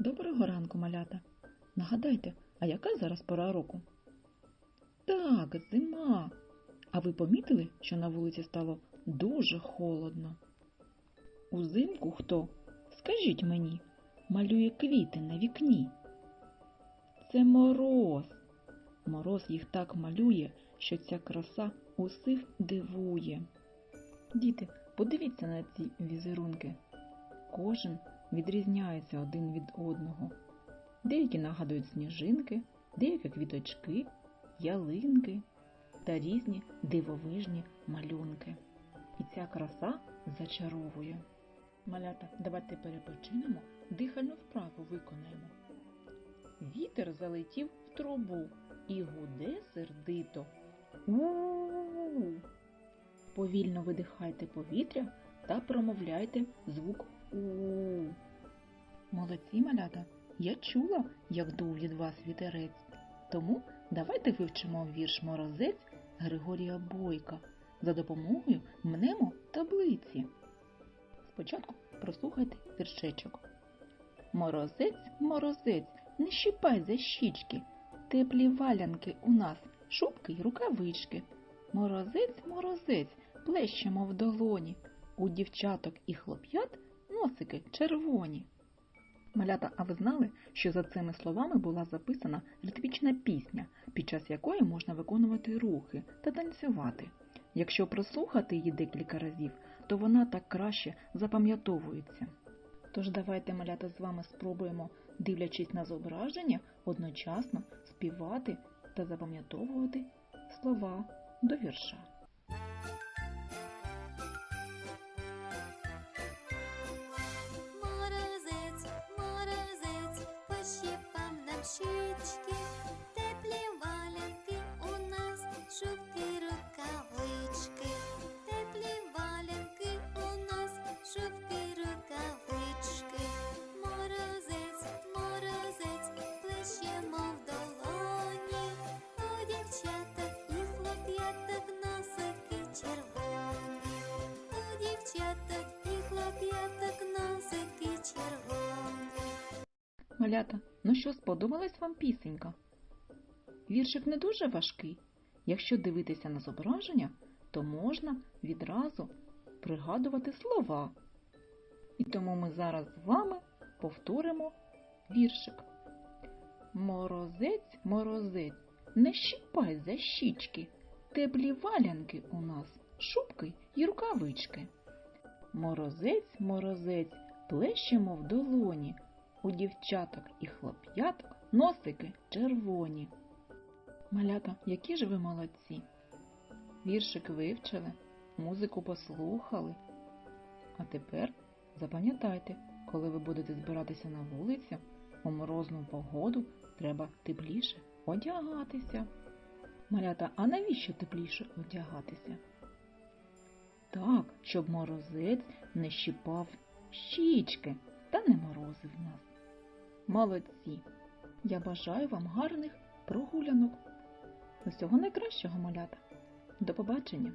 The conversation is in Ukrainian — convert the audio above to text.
Доброго ранку, малята. Нагадайте, а яка зараз пора року? Так, зима. А ви помітили, що на вулиці стало дуже холодно? Узимку хто? Скажіть мені, малює квіти на вікні. Це мороз. Мороз їх так малює, що ця краса усіх дивує. Діти, подивіться на ці візерунки. Кожен відрізняється один від одного. Деякі нагадують сніжинки, деякі квіточки, ялинки та різні дивовижні малюнки. І ця краса зачаровує. Малята, давайте перепочинемо, дихальну вправу виконаємо. Вітер залетів в трубу і гуде сердито. У-у-у. Повільно видихайте повітря та промовляйте звук у. Молодці, малята, я чула, як дув від вас вітерець. Тому давайте вивчимо вірш Морозець Григорія Бойка за допомогою мнемо таблиці. Спочатку прослухайте віршечок. Морозець, морозець, не щипай за щічки, теплі валянки у нас, шубки й рукавички. Морозець, морозець, плещемо в долоні, у дівчаток і хлоп'ят носики червоні. Малята, а ви знали, що за цими словами була записана ритмічна пісня, під час якої можна виконувати рухи та танцювати. Якщо прослухати її декілька разів, то вона так краще запам'ятовується. Тож давайте, малята, з вами спробуємо, дивлячись на зображення, одночасно співати та запам'ятовувати слова до вірша. Малята, ну що, сподобалась вам пісенька? Віршик не дуже важкий. Якщо дивитися на зображення, то можна відразу пригадувати слова. І тому ми зараз з вами повторимо віршик. Морозець, морозець, не щипай за щічки, теплі валянки у нас, шубки й рукавички. Морозець, морозець, плещемо в долоні, у дівчаток і хлоп'яток носики червоні. Малята, які ж ви молодці! Віршик вивчили, музику послухали. А тепер запам'ятайте, коли ви будете збиратися на вулицю, у морозну погоду треба тепліше одягатися. Малята, а навіщо тепліше одягатися? Так, щоб морозець не щипав щічки та не морозив нас. Молодці! Я бажаю вам гарних прогулянок. Усього найкращого, малята. До побачення!